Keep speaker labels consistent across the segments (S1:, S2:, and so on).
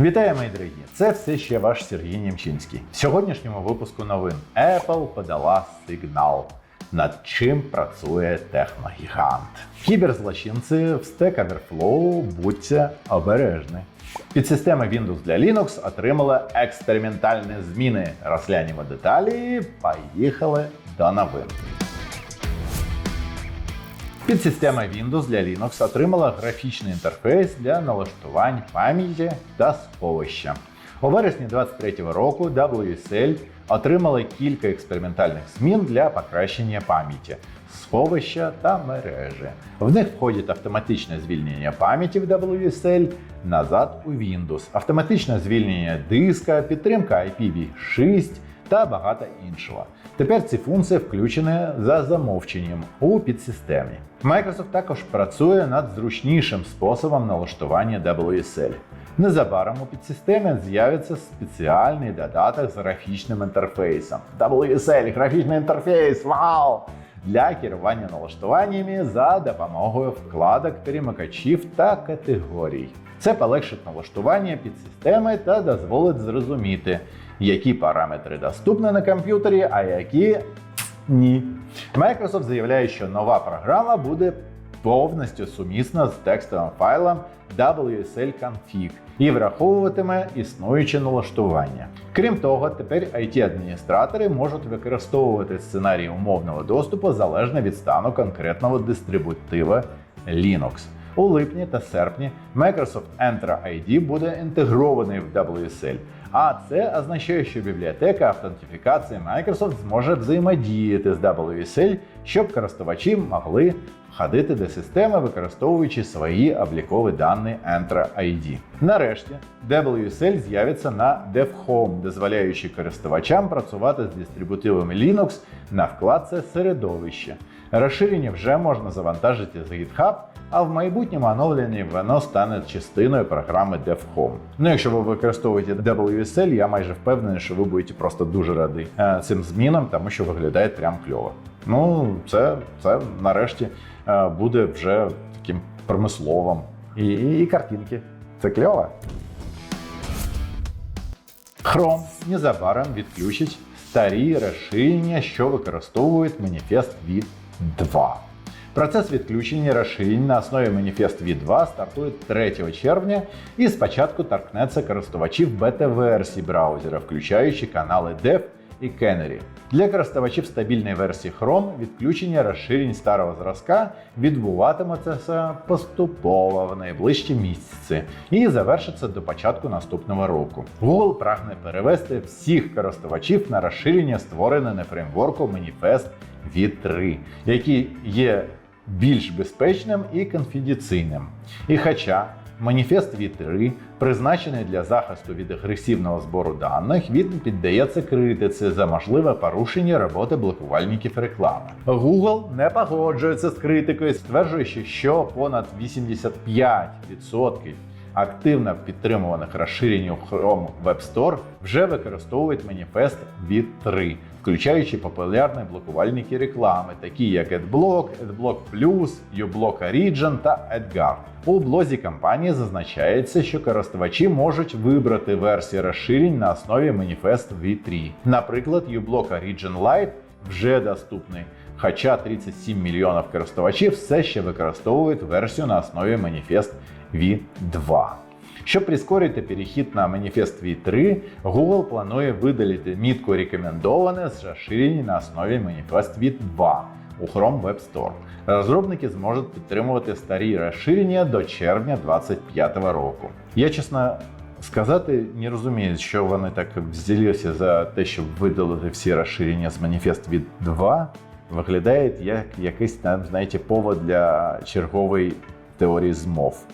S1: Вітаю, мої дорогі! Це все ще ваш Сергій Німчинський. В сьогоднішньому випуску новин Apple подала сигнал, над чим працює техногігант. Кіберзлочинці в Stack Overflow будьте обережні. Підсистема Windows для Linux отримала експериментальні зміни. Розглянемо деталі. Поїхали до новин. Підсистема Windows для Linux отримала графічний інтерфейс для налаштувань пам'яті та сховища. У вересні 2023 року WSL отримала кілька експериментальних змін для покращення пам'яті, сховища та мережі. В них входять автоматичне звільнення пам'яті в WSL назад у Windows, автоматичне звільнення диска, підтримка IPv6 та багато іншого. Тепер ці функції включені за замовченням у підсистемі. Microsoft також працює над зручнішим способом налаштування WSL. Незабаром у підсистемі з'явиться спеціальний додаток з графічним інтерфейсом. WSL графічний інтерфейс! Вау! Для керування налаштуваннями за допомогою вкладок, перемикачів та категорій. Це полегшить налаштування підсистеми та дозволить зрозуміти, які параметри доступні на комп'ютері, а які ні. Microsoft заявляє, що нова програма буде повністю сумісна з текстовим файлом WSL Config і враховуватиме існуюче налаштування. Крім того, тепер IT-адміністратори можуть використовувати сценарій умовного доступу залежно від стану конкретного дистрибутива Linux. У липні та серпні Microsoft Entra ID буде інтегрований в WSL, а це означає, що бібліотека автентифікації Microsoft зможе взаємодіяти з WSL, щоб користувачі могли входити до системи, використовуючи свої облікові дані Entra ID. Нарешті WSL з'явиться на DevHome, дозволяючи користувачам працювати з дистрибутивом Linux на вкладці середовище. Розширення вже можна завантажити з GitHub, а в майбутньому оновленні воно стане частиною програми DevHome. Ну, якщо ви використовуєте WSL, я майже впевнений, що ви будете просто дуже раді е, цим змінам, тому що виглядає прям кльово. Ну, це, це нарешті е, буде вже таким промисловим. І, і, і картинки. Це кльово. Chrome незабаром відключить старі розширення, що використовують маніфест від 2. Процес відключення розширень на основі маніфест V2 стартує 3 червня і спочатку торкнеться користувачів бета-версії браузера, включаючи канали Dev і Canary. Для користувачів стабільної версії Chrome відключення розширень старого зразка відбуватиметься поступово в найближчі місяці і завершиться до початку наступного року. Google прагне перевести всіх користувачів на розширення, створене на фреймворку Manifest V3, який є більш безпечним і конфіденційним. І хоча Маніфест V3 призначений для захисту від агресивного збору даних, він піддається критиці за можливе порушення роботи блокувальників реклами. Google не погоджується з критикою, стверджуючи, що понад 85% активно підтримуваних розширень у Chrome Web Store вже використовують маніфест V3, включаючи популярні блокувальники реклами, такі як AdBlock, AdBlock Plus, uBlock Origin та AdGuard. У блозі компанії зазначається, що користувачі можуть вибрати версії розширень на основі Manifest V3. Наприклад, uBlock Origin Lite вже доступний, хоча 37 мільйонів користувачів все ще використовують версію на основі Manifest V2. Щоб прискорити перехід на Manifest V3, Google планує видалити мітку рекомендоване з розширень на основі Manifest V2 у Chrome Web Store. Розробники зможуть підтримувати старі розширення до червня 2025 року. Я чесно сказати не розумію, що вони так взялися за те, щоб видалити всі розширення з Manifest V2. Виглядає як якийсь там, знаєте, повод для чергової теорії змов.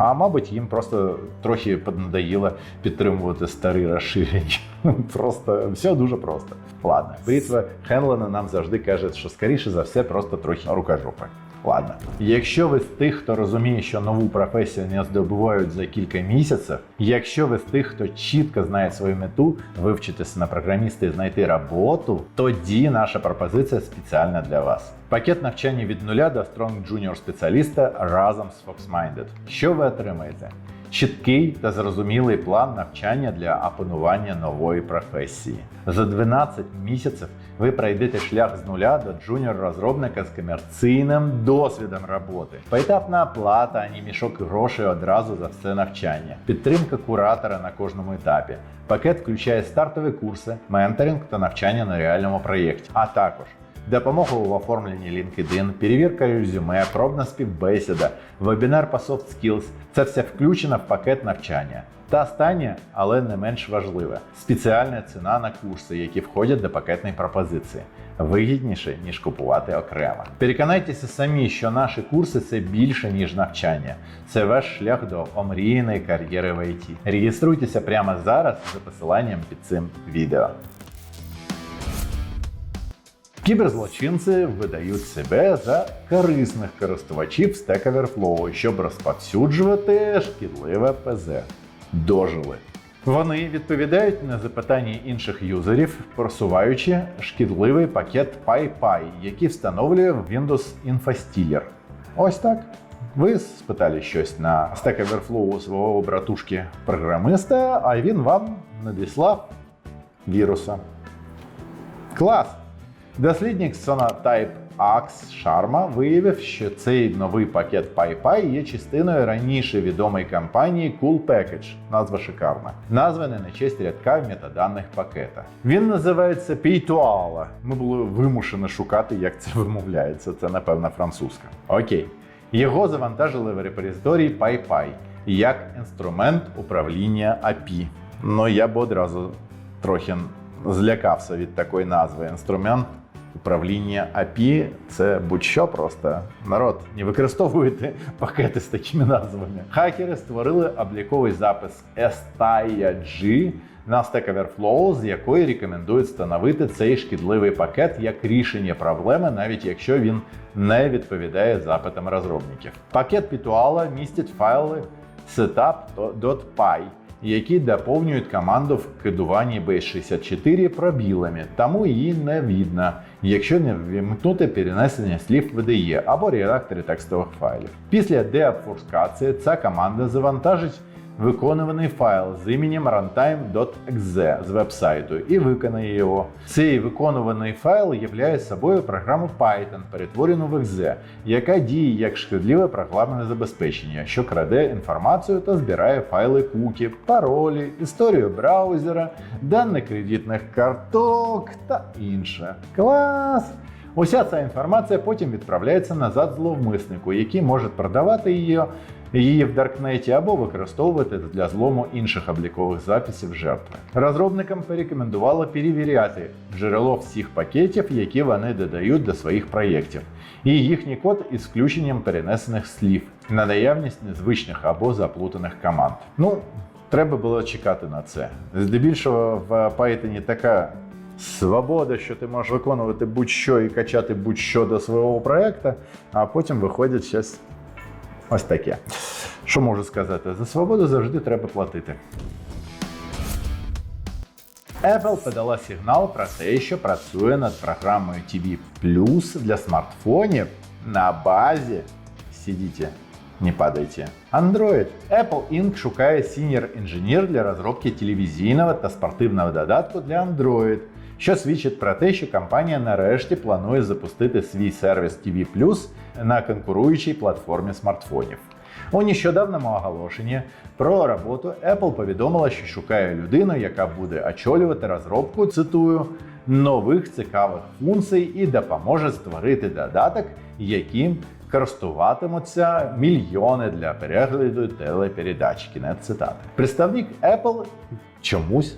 S1: А мабуть, їм просто трохи поднадоїло підтримувати старі розширення. Просто все дуже просто. Ладно, бритва Хенлена нам завжди каже, що скоріше за все, просто трохи рукожопи. Ладно, якщо ви з тих, хто розуміє, що нову професію не здобувають за кілька місяців, якщо ви з тих, хто чітко знає свою мету, вивчитися на програміста і знайти роботу, тоді наша пропозиція спеціальна для вас. Пакет навчання від нуля до Strong Junior спеціаліста разом з FoxMinded. Що ви отримаєте? Чіткий та зрозумілий план навчання для опанування нової професії. За 12 місяців ви пройдете шлях з нуля до джуніор-розробника з комерційним досвідом роботи. Поетапна оплата, а не мішок грошей одразу за все навчання, підтримка куратора на кожному етапі. Пакет включає стартові курси, менторинг та навчання на реальному проєкті, а також Допомога в оформленні LinkedIn, перевірка резюме, пробна співбесіда, вебінар по soft skills – це все включено в пакет навчання. Та останнє, але не менш важливе спеціальна ціна на курси, які входять до пакетної пропозиції. Вигідніше, ніж купувати окремо. Переконайтеся самі, що наші курси це більше, ніж навчання. Це ваш шлях до омріяної кар'єри в IT. Реєструйтеся прямо зараз за посиланням під цим відео. Кіберзлочинці видають себе за корисних користувачів Stack Overflow, щоб розповсюджувати шкідливе ПЗ. Дожили. Вони відповідають на запитання інших юзерів, просуваючи шкідливий пакет PyPy, який встановлює Windows Infostealer. Ось так. Ви спитали щось на Stack Overflow свого братушки програмиста, а він вам надіслав віруса. Клас! Дослідник Sonatype Ax Sharma виявив, що цей новий пакет PyPy є частиною раніше відомої компанії Cool Package. Назва шикарна. Названий на честь рядка метаданих пакета. Він називається Paytuala. Ми були вимушені шукати, як це вимовляється. Це, напевно, французька. Окей. Його завантажили в репозиторії PyPy як інструмент управління API. Ну я б одразу трохи злякався від такої назви. Інструмент управління API це будь-що просто. Народ, не використовуйте пакети з такими назвами. Хакери створили обліковий запис STIA-G на Stack Overflow, з якої рекомендують встановити цей шкідливий пакет як рішення проблеми, навіть якщо він не відповідає запитам розробників. Пакет Pituala містить файли setup.py, які доповнюють команду в кодуванні B64 пробілами, тому її не видно, якщо не ввімкнути перенесення слів в IDE або редакторі текстових файлів. Після деобфускації ця команда завантажить виконуваний файл з іменем runtime.exe з вебсайту і виконає його. Цей виконуваний файл являє собою програму Python, перетворену в exe, яка діє як шкідливе програмне забезпечення, що краде інформацію та збирає файли куки, паролі, історію браузера, дані кредитних карток та інше. Клас! Уся ця інформація потім відправляється назад зловмиснику, який може продавати її її в Даркнеті або використовувати для злому інших облікових записів жертви. Розробникам порекомендували перевіряти джерело всіх пакетів, які вони додають до своїх проєктів, і їхній код із включенням перенесених слів на наявність незвичних або заплутаних команд. Ну, треба було чекати на це. Здебільшого в Python така. Свобода, що ти можеш виконувати будь-що і качати будь-що до свого проекту, а потім виходить щось Ось таке. Що можу сказати? За свободу завжди треба платити. Apple подала сигнал про те, що працює над програмою TV Plus для смартфонів на базі. Сидіть, не падайте. Android. Apple Inc. шукає senior інженер для розробки телевізійного та спортивного додатку для Android, що свідчить про те, що компанія нарешті планує запустити свій сервіс TV Plus на конкуруючій платформі смартфонів. У нещодавному оголошенні про роботу Apple повідомила, що шукає людину, яка буде очолювати розробку, цитую, нових цікавих функцій і допоможе створити додаток, яким користуватимуться мільйони для перегляду телепередач. Кінець цитати. Представник Apple чомусь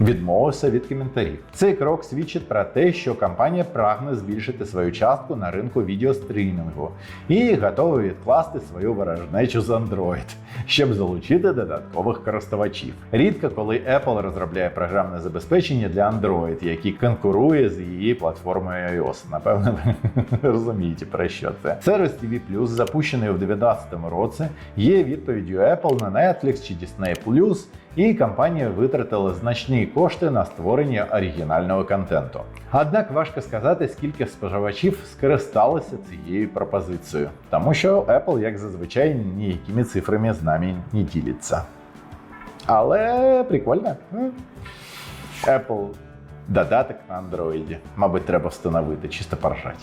S1: відмовився від коментарів. Цей крок свідчить про те, що компанія прагне збільшити свою частку на ринку відеострімінгу і готова відкласти свою ворожнечу з Android, щоб залучити додаткових користувачів. Рідко, коли Apple розробляє програмне забезпечення для Android, який конкурує з її платформою iOS. Напевно, ви розумієте про що це. Сервіс TV Plus, запущений у 2019 році, є відповіддю Apple на Netflix чи Disney Plus і компанія витратила значні кошти на створення оригінального контенту. Однак важко сказати, скільки споживачів скористалися цією пропозицією, тому що Apple, як зазвичай, ніякими цифрами з нами не ділиться. Але прикольно. Apple додаток на Android. Мабуть, треба встановити, чисто поржати.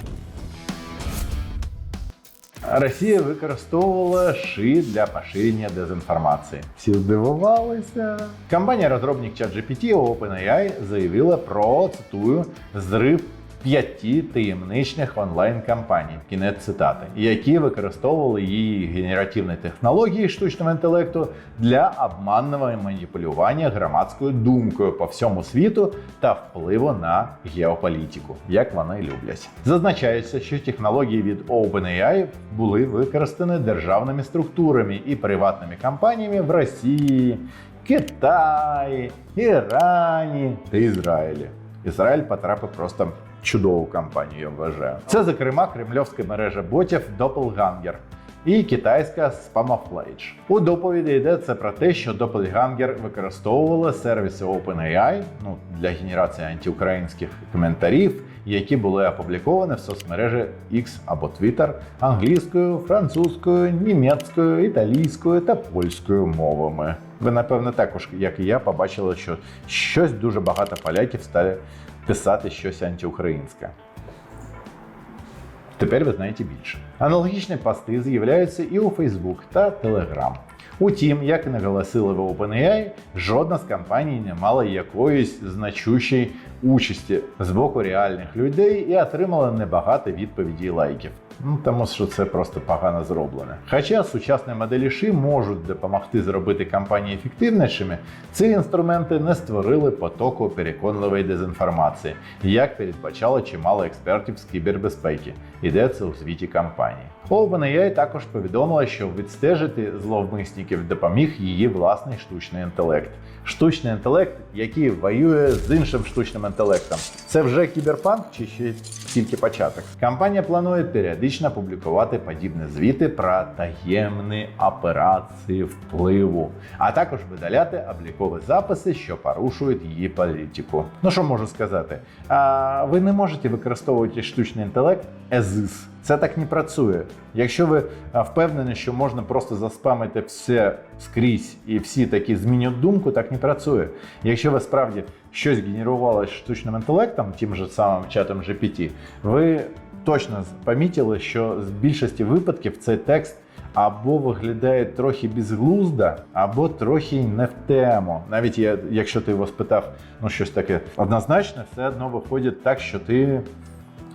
S1: Росія використовувала ши для поширення дезінформації. Всі здивувалися. Компанія-розробник ChatGPT OpenAI заявила про цитую зрив п'яти таємничних онлайн-кампаній, кінець цитати, які використовували її генеративні технології штучного інтелекту для обманного маніпулювання громадською думкою по всьому світу та впливу на геополітику, як вони люблять. Зазначається, що технології від OpenAI були використані державними структурами і приватними компаніями в Росії, Китаї, Ірані та Ізраїлі. Ізраїль потрапив просто чудову кампанію, я вважаю. Це, зокрема, кремльовська мережа ботів Doppelganger і китайська SpamOfLage. У доповіді йдеться про те, що Doppelganger використовувала сервіси OpenAI ну, для генерації антиукраїнських коментарів, які були опубліковані в соцмережі X або Twitter англійською, французькою, німецькою, італійською та польською мовами. Ви, напевне, також, як і я, побачили, що щось дуже багато поляків стали писати щось антиукраїнське. Тепер ви знаєте більше. Аналогічні пости з'являються і у Facebook та Telegram. Утім, як і наголосили в OpenAI, жодна з компаній не мала якоїсь значущої участі з боку реальних людей і отримала небагато відповідей лайків. Ну, тому що це просто погано зроблене. Хоча сучасні моделі можуть допомогти зробити кампанії ефективнішими, ці інструменти не створили потоку переконливої дезінформації, як передбачало чимало експертів з кібербезпеки. Йдеться у звіті кампанії. OpenAI також повідомила, що відстежити зловмисників допоміг її власний штучний інтелект. Штучний інтелект, який воює з іншим штучним інтелектом. Це вже кіберпанк чи ще тільки початок? Компанія планує періодично публікувати подібні звіти про таємні операції впливу, а також видаляти облікові записи, що порушують її політику. Ну що можу сказати? А, ви не можете використовувати штучний інтелект as-is. Це так не працює. Якщо ви впевнені, що можна просто заспамити все скрізь і всі такі змінять думку, так не працює. Якщо ви справді щось генерували штучним інтелектом, тим же самим чатом GPT, ви точно помітили, що з більшості випадків цей текст або виглядає трохи безглуздо, або трохи не в тему. Навіть якщо ти його спитав, ну щось таке однозначне, все одно виходить так, що ти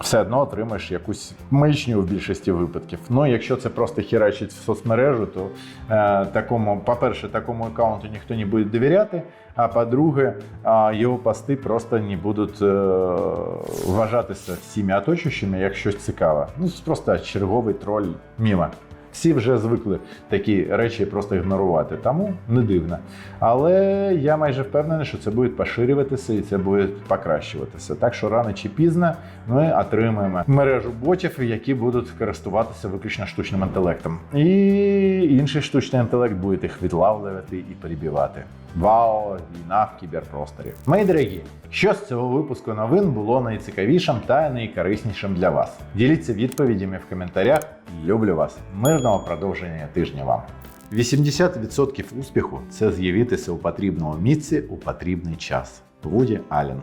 S1: все одно отримаєш якусь маячню в більшості випадків. Ну, якщо це просто херачить в соцмережу, то е, такому, по-перше, такому аккаунту ніхто не буде довіряти. А по-друге, е, його пости просто не будуть е, вважатися всіми оточуючими як щось цікаве. Ну, це просто черговий троль міма. Всі вже звикли такі речі просто ігнорувати, тому не дивно. Але я майже впевнений, що це буде поширюватися і це буде покращуватися. Так що рано чи пізно ми отримаємо мережу ботів, які будуть користуватися виключно штучним інтелектом. І інший штучний інтелект буде їх відлавлювати і перебивати. Вау, війна в кіберпросторі. Мої дорогі, що з цього випуску новин було найцікавішим та найкориснішим для вас? Діліться відповідями в коментарях. Люблю вас. Мирного продовження тижня вам. 80% успіху це з'явитися у потрібному місці у потрібний час. Вуді Аллен.